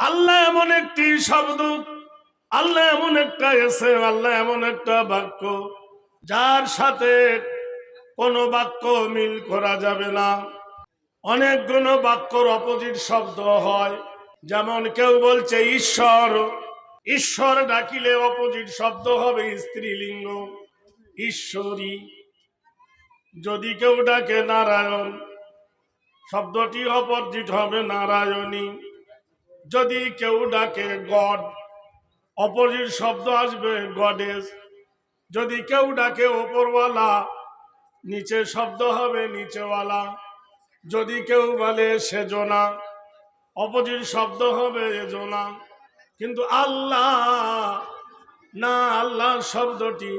আল্লাহ এমন একটি শব্দ, আল্লাহ এমন একটা এসে, আল্লাহ এমন একটা বাক্য, যার সাথে কোনো বাক্য মিল করা যাবে না। অনেকগুলো বাক্যর অপোজিট শব্দ হয়। যেমন কেউ বলছে, ঈশ্বর। ঈশ্বর ডাকিলে অপোজিট শব্দ হবে স্ত্রীলিঙ্গ। ঈশ্বরী, যদি কেউ ডাকে নারায়ণ, শব্দটি অপোজিট হবে নারায়ণী। যদি কেউ ডাকে গড অপোজিট শব্দ আসবে গডেস। যদি কেউ ডাকে ওপরওয়ালা, নিচে শব্দ হবে নিচেওয়ালা। যদি কেউ বলে সেজনা অপোজিট শব্দ হবে এজনা। কিন্তু আল্লাহ, না আল্লাহ শব্দটি,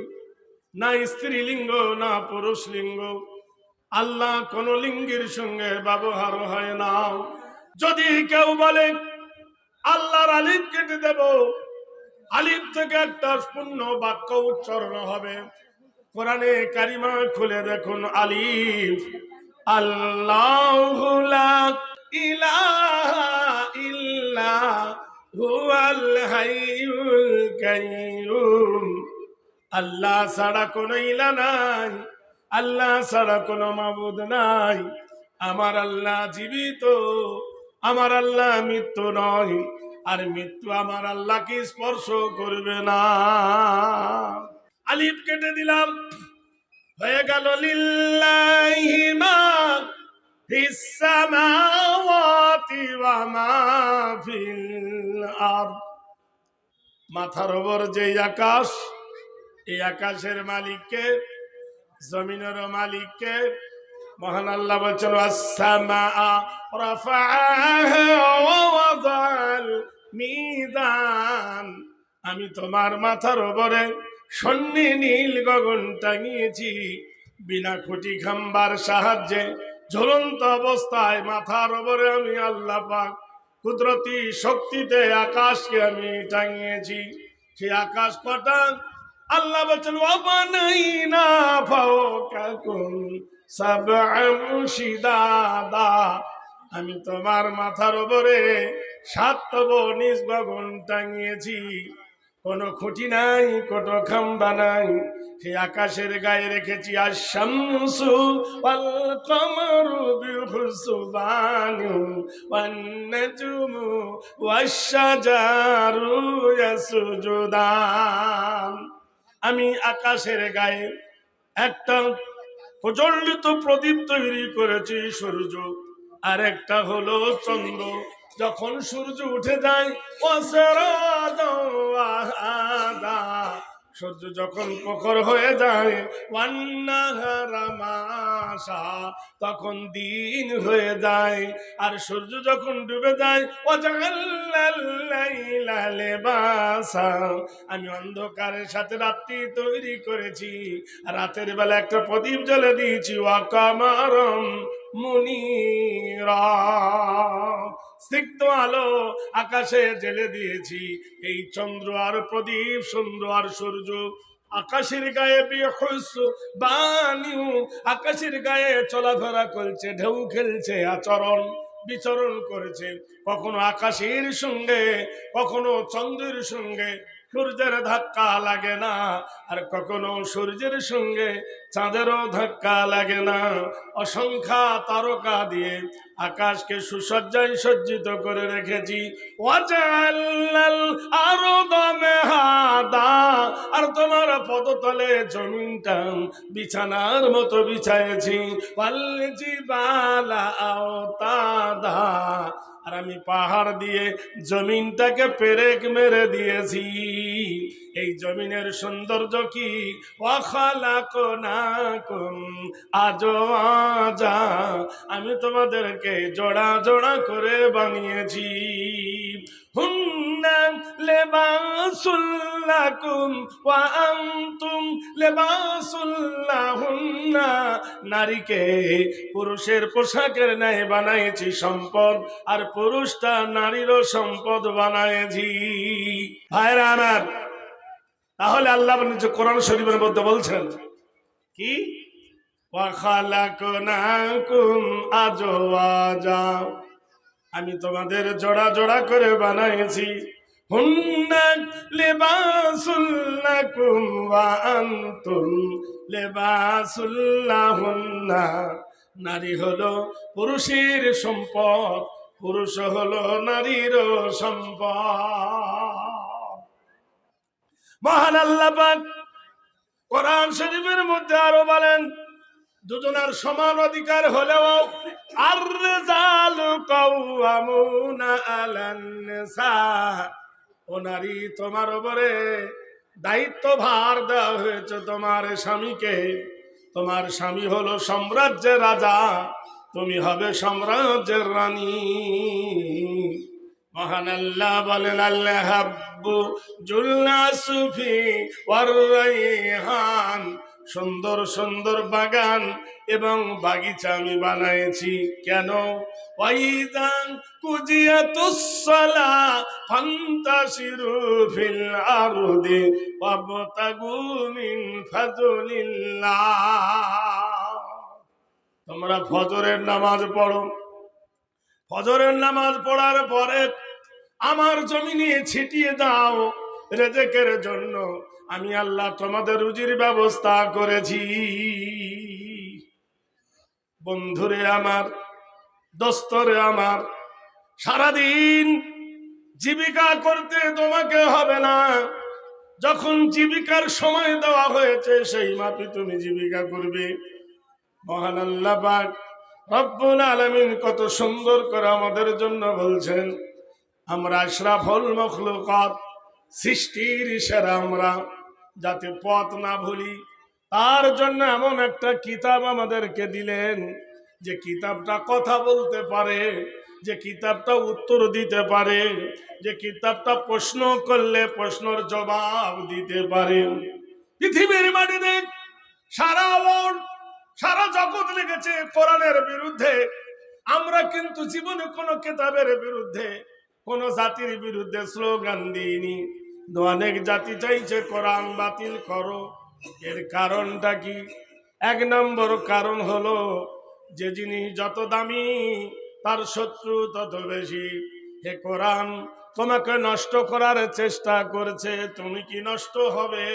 না স্ত্রীলিঙ্গ, না পুরুষ লিঙ্গ আল্লাহ কোন লিঙ্গের সঙ্গে ব্যবহার হয় না। যদি কেউ বলে আল্লাহর আলিফ কেটে দেব। আলিফ থেকে একটা পূর্ণ বাক্য উচ্চারণ হবে। কোরআনে কারিমা খুলে দেখুন, আলিফ। আল্লাহ ইল্লা হুয়াল হাইয়ুল কাইয়ুম। আল্লাহ ছাড়া কোনো ইলা নাই, আল্লাহ ছাড়া কোনো মাবুদ নাই। আমার আল্লাহ জীবিত। আমার আল্লাহ মৃত্যু নয়, আর মৃত্যু আমার আল্লাহকে স্পর্শ করবে না। আলিফ কেটে দিলাম। হয়ে গেল মা মাথার ওপর যে আকাশ, এই আকাশের মালিককে জমিনের মালিককে মহান আল্লাহ বলছেন আমি তোমার মাথার উপরে সন্নি নীল গগন টাঙিয়েছি, বিনা খুঁটি খাম্বার সাহায্যে ঝুলন্ত অবস্থায় মাথার উপরে আমি আল্লাহ পাক কুদরতি শক্তিতে আকাশকে আমি টাঙিয়েছি। সে আকাশ কটা? আল্লাহ বলছেন অবানাই না ফাও কাকুন সাবদা আমি তোমার মাথার উপরে সাতব নিজ গগন টাঙিয়েছি। কোনো খুঁটি নাই, কোনো খাম্বা নাই। সেই আকাশের গায়ে রেখেছি আর শামসু ওয়াল কমরু বিহুসবানু ওয়ান নাজমু ওয়াশ-শাজারু ইয়াসজুদান আমি আকাশের গায়ে একটা প্রজ্বলিত প্রদীপ তৈরি করেছি সূর্য। আর একটা হলো চন্দ্র। যখন সূর্য উঠে যায় অসরাদা সূর্য যখন প্রখর হয়ে যায় তখন দিন হয়ে যায়। আর সূর্য যখন ডুবে যায় আমি অন্ধকারের সাথে রাত্রি তৈরি করেছি, রাতের বেলা একটা প্রদীপ জ্বলে দিয়েছি, ওয়াকামারম মুনিরা। স্নিগ্ধ আলো আকাশে জেলে দিয়েছি। এই চন্দ্র আর প্রদীপ সুন্দর আর সূর্য, আকাশের গায়ে বানিউ আকাশের গায়ে চলাফেরা করছে, ঢেউ খেলছে, আচরণ বিচরণ করেছে। কখনো আকাশের সঙ্গে, কখনো চন্দ্রের সঙ্গে সূর্যের ধাক্কা লাগে না, আর কখনো সূর্যের সঙ্গে চাঁদেরও ধাক্কা লাগে না। অসংখ্য তারকা দিয়ে আকাশকে সুসজ্জায় সজ্জিত করে রেখেছি। আর তোমার পদতলে জমিনটা বিছানার মতো বিছাইছি জিবালা আওতাদা আর আমি পাহাড় দিয়ে জমিনটাকে পেরেক মেরে দিয়েছি। এই জমিনের সৌন্দর্য কি? আজো। আমি তোমাদেরকে জোড়া জোড়া করে বানিয়েছি। লেবাসুল্লাকুম ওয়া আনতুম লেবাসুল্লাহুন্না। নারীকে পুরুষের পোশাকের ন্যায় বানাইছি সম্পদ, আর পুরুষটা নারীরও সম্পদ বানাইছি। ভাইরা আমার, তাহলে আল্লাহ নিজে কোরআন শরীফের মধ্যে বলছেন, কি? আমি তোমাদের জোড়া জোড়া করে বানাইছি। নারী হলো পুরুষের সম্পদ, পুরুষ হলো নারীর সম্পদ। মহান আল্লাহ কোরআন শরীফের মধ্যে আরও বলেন, দুজনের সমান অধিকার হলেও আর রেজালু কাওয়ামুনা আলান নিসা ও নারী, তোমার উপরে দায়িত্ব ভার দেওয়া হয়েছে তোমার স্বামীকে। তোমার স্বামী হলো সাম্রাজ্যের রাজা, তুমি হবে সাম্রাজ্যের রানী। মহান আল্লাহ বলেন আল্লাহ হাব্বু জুল্লা সুফি ওয়াররাইহান। সুন্দর সুন্দর বাগান এবং বাগিচা আমি বানাইছি। কেন? ওয়াইদান কুজিয়াতুসসালা ফান্তাশিরু ফিল আরদি ওয়াবতাগু মিন ফাজলিল্লাহ তোমরা ফজরের নামাজ পড়ো। ফজরের নামাজ পড়ার পরে আমার জমিনে ছিটিয়ে দাও রেজেকের জন্য। আমি আল্লাহ তোমাদের রুজির ব্যবস্থা করেছি। বন্ধুরে আমার দোস্তরে আমার, সারাদিন জীবিকা করতে তোমাকে হবে না। যখন জীবিকার সময় দেওয়া হয়েছে, সেই মাপে তুমি জীবিকা করবে। মহান আল্লাহ পাক রব্বুল আলমিন কত সুন্দর করে আমাদের জন্য বলছেন, আমরা আশরাফল মখলুকাত, সৃষ্টির সেরা আমরা। যাতে পথ না ভুলি, তার জন্য এমন একটা কিতাব আমাদেরকে দিলেন যে কিতাবটা কথা বলতে পারে, যে কিতাবটা উত্তর দিতে পারে, যে কিতাবটা প্রশ্ন করলে প্রশ্নর জবাব দিতে পারে। পৃথিবীর মাটিতে সারা ওয়ার্ল্ড সারা জগৎ লেগেছে কোরআনের বিরুদ্ধে। আমরা কিন্তু জীবনে কোনো কেতাবের বিরুদ্ধে, কোন জাতির বিরুদ্ধে স্লোগান দিইনি। অনেক জাতি চাইছে কোরআন বাতিল করো। এর কারণটা কি? এক নম্বর কারণ হলো যে জিনিস যত দামি, তার শত্রু তত বেশি। হে কোরআন, তোমাকে নষ্ট করার চেষ্টা করছে, তুমি কি নষ্ট হবে?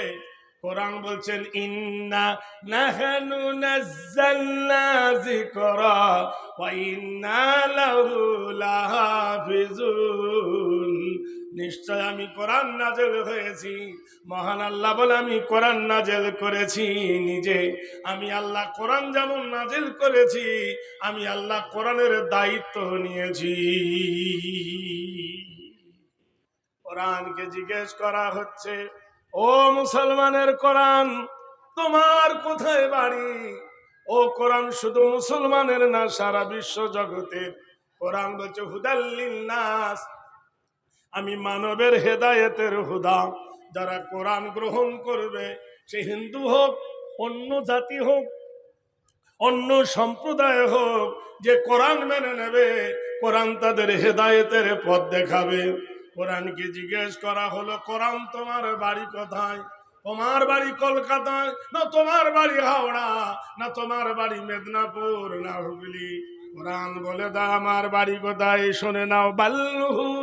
কোরআন বলছেন, ইন্না নিশ্চয় আমি কোরআন নাজেল হয়েছি। মহান আল্লাহ বলে আমি কোরআন নাজেল করেছি নিজে। আমি আল্লাহ কোরআন যেমন নাজেল করেছি, আমি আল্লাহ কোরআনের দায়িত্ব নিয়েছি। কোরআনকে জিজ্ঞেস করা হচ্ছে, ও মুসলমানের কোরআন, তোমার কোথায় বাড়ি? ও কোরআন শুধু মুসলমানের না, সারা বিশ্ব জগতের। কোরআন বলছে হুদাল্লিন নাস আমি মানবের হেদায়েতের হুদা। যারা কোরআন গ্রহণ করবে, সে হিন্দু হোক, অন্য জাতি হোক, অন্য সম্প্রদায় হোক, যে কোরআন মেনে নেবে, কোরআন তাদের হেদায়েতের পথ দেখাবে। কোরআনকে জিজ্ঞেস করা হলো, কোরআন তোমার বাড়ি কোথায়? তোমার বাড়ি কলকাতায়? না তোমার বাড়ি হাওড়া? না তোমার বাড়ি মেদিনীপুর? না হুগলি? কোরআন বলে দা আমার বাড়ি কোথায়? শুনে নাও। বাল্লুয়া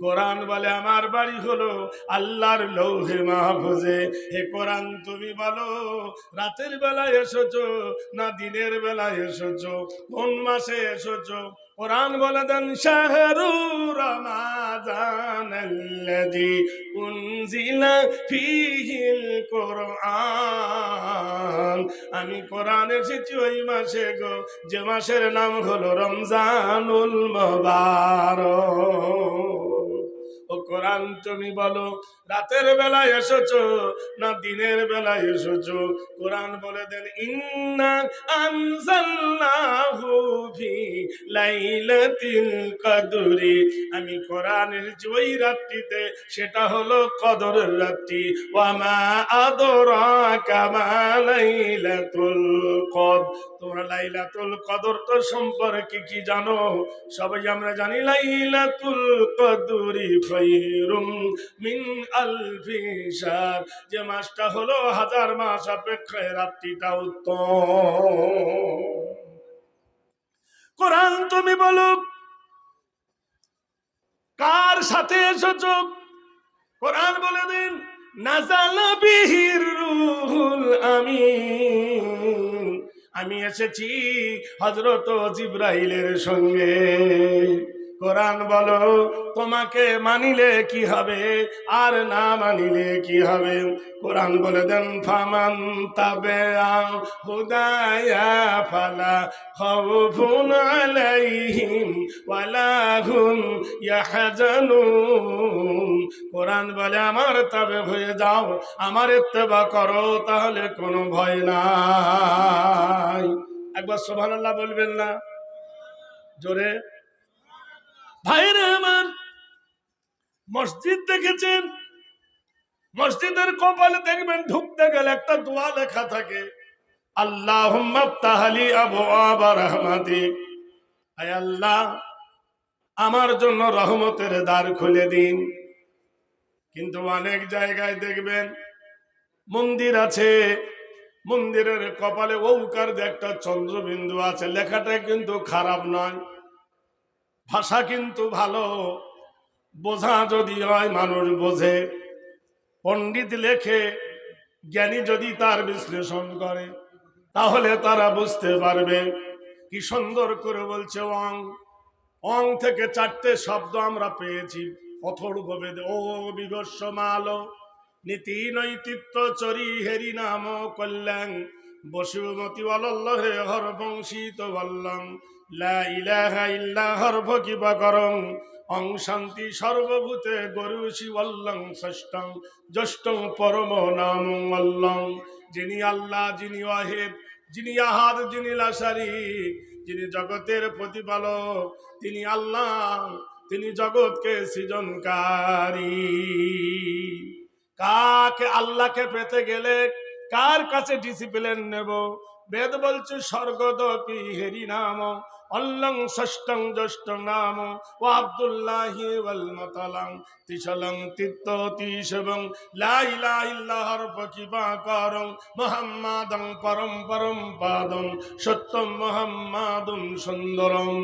কোরআন বলে আমার বাড়ি হলো আল্লাহর লৌহে মাহফুজে। হে কোরআন তুমি বলো, রাতের বেলায় এসেছ না দিনের বেলায় এসেছ? কোন মাসে এসেছ? কোরআন বলে দেন শাহরু রমাজান আল্লাযী উনজিলা ফীহিল কোরআন। আমি কোরআন এসেছি ওই মাসে গো, যে মাসের নাম হলো রমজানুল মোবারক। ও কোরআন তুমি বলো, রাতের বেলায় এসেছ না দিনের বেলায় এসেছ? কোরআন বলে দেন, ইন্না আমি কোরআনের ওই রাত্রিতে, সেটা হলো কদরের রাত্রি। আদরাকা মা লাইলাতুল কদ তোমরা লাইলাতুল কদর তো সম্পর্কে কি জানো? সবাই আমরা জানি, লাইলাতুল কদরি খৈরুম মিন আলফি যে মাসটা হলো হাজার মাস অপেক্ষায় রাত্রিটা উত্তম। কোরআন তুমি বলো, কার সাথে এসেছ? কোরআন বলে দিন, নাজাল আমি এসেছি হজরত জিব্রাইলের সঙ্গে। কোরআন বলো, তোমাকে মানিলে কি হবে? আর না মানিলে কি হবে? কোরআন বলে দেন, ফামান তাবে হুদায়া ফালা খাউফুন আলাইহিম ওয়ালা হুম কোরআন বলে, আমার তবে হয়ে যাও, আমার ইত্তেবা করো, তাহলে কোনো ভয় নাই। একবার সুবহানাল্লাহ বলবেন না? জোরে? ভাইরা আমার মসজিদ দেখেছেন? মসজিদের কপালে দেখবেন ঢুকতে গেলে একটা দোয়া লেখা থাকে। আল্লাহ তাহালি আবু আবার আল্লাহ, আমার জন্য রহমতের দ্বার খুলে দিন। কিন্তু অনেক জায়গায় দেখবেন মন্দির আছে। মন্দিরের কপালে দিয়ে একটা চন্দ্রবিন্দু আছে। লেখাটা কিন্তু খারাপ নয়। ভাষা কিন্তু ভালো। বোঝা যদি হয় মানুষ বোঝে। পণ্ডিত লেখে, জ্ঞানী যদি তার বিশ্লেষণ করে, তাহলে তারা বুঝতে পারবে। কি সুন্দর করে বলছে অং অং থেকে চারটে শব্দ আমরা পেয়েছি। অথর্ববেদ ও বিভস্য মাল নীতি নৈতিত্ব চরি হেরি নাম কল্যাণ বসুমতি বলল্লহে হর বংশিত বল্লং লা ইলাহা ইল্লা হর্ভ কিবা করং অং শান্তি সর্বভূতে গরুষি অল্লং ষষ্ঠং জ্যৈষ্ঠং পরম নাম অল্লং যিনি আল্লাহ, যিনি ওয়াহেদ, যিনি আহাদ, যিনি লাসারি যিনি জগতের প্রতিপালক, তিনি আল্লাহ, তিনি জগৎকে সৃজনকারী। কাকে আল্লাহকে পেতে গেলে কার কাছে ডিসিপ্লিন নেব? বেদ বলছে স্বর্গদপি হেরি নাম। অল্লং ষষ্ঠং জ্যৈষ্ঠং নাম ও আব্দুল্লাহি ওয়াল মতালং তিসলং তিত্ত তিসবং লা ইলাহা ইল্লাহর ফকিবা করং মুহাম্মাদং পরম পরম পাদং সত্যম মুহাম্মাদুন সুন্দরম।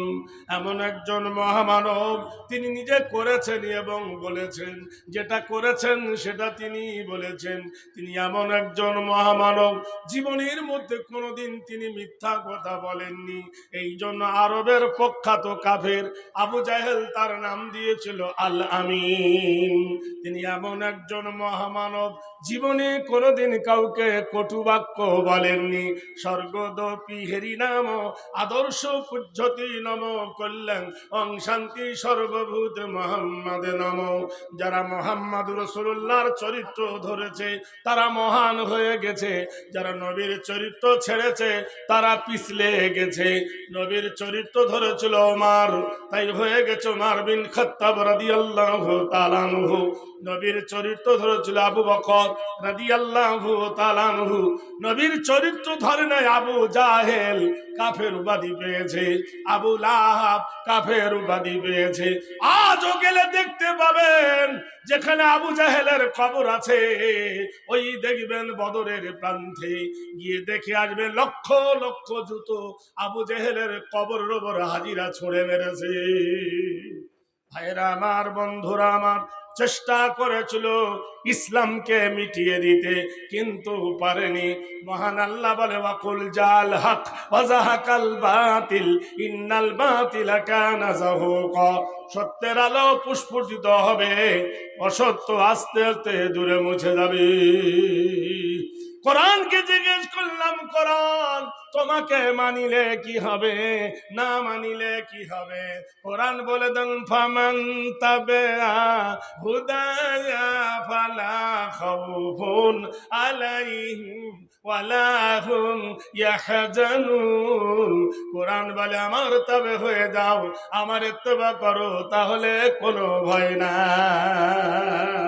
এমন একজন মহামানব তিনি নিজে করেছেন এবং বলেছেন, যেটা করেছেন সেটা তিনি বলেছেন। তিনি এমন একজন মহামানব, জীবনের মধ্যে কোনোদিন তিনি মিথ্যা কথা বলেননি। এই জন্য আরবের প্রখ্যাত কাফের আবু জাহেল তার নাম দিয়েছিল আল আমিন। তিনি এমন একজন মহামানব, জীবনে কোনোদিন কাউকে কটু বাক্য বলেননি। স্বর্গদপি হেরি নাম আদর্শ পদ্ধতি নম কল্যাণ অং শান্তি সর্বভূত মোহাম্মদ নম। যারা মোহাম্মদ রসুল্লাহর চরিত্র ধরেছে, তারা মহান হয়ে গেছে। যারা নবীর চরিত্র ছেড়েছে, তারা পিছলে গেছে। নবীর চরিত্র ধরেছিল ওমার। তাই হয়ে গেছে ওমার বিন খত্তাব আল্লাহ তালানহু নবীর চরিত্র ধরেছিল আবু বকর আল্লাহ তালানহু নবীর চরিত্র ধরে নাই আবু জাহেল। কাফের উপাধি পেয়েছে। আবু লাহাব কাফের উপাধি পেয়েছে। আজও গেলে দেখতে পাবেন, যেখানে আবু জাহেলের খবর আছে। ওই দেখবেন বদরের প্রান্তে গিয়ে দেখে আসবে, লক্ষ লক্ষ জুতো আবু জাহেলের কবর রোবর হাজিরা ছড়ে মেরেছে। ভাইরা আমার বন্ধুরা, আমার চেষ্টা করেছিল ইসলামকে মিটিয়ে দিতে, কিন্তু পারেনি। মহান আল্লাহ বলে, ওয়াকুল জাল হক ওয়াজাহাকাল বাতিল, ইন্নাল বাতিল কানা জাহুকা। সত্যের আলো পুষ্পটিত হবে, অসত্য আস্তে আস্তে দূরে মুছে যাবে। কোরআনকে জিজ্ঞেস করলাম, কোরআন, তোমাকে মানিলে কি হবে? না মানিলে কি হবে? কোরআন বলে দেন, ফামান তবে হুদায়া ফালা খাউফুন আলাইহিম ওয়ালা কোরআন বলে, আমার তবে হয়ে যাও, আমার ইত্তেবা করো, তাহলে কোনো ভয় নাই।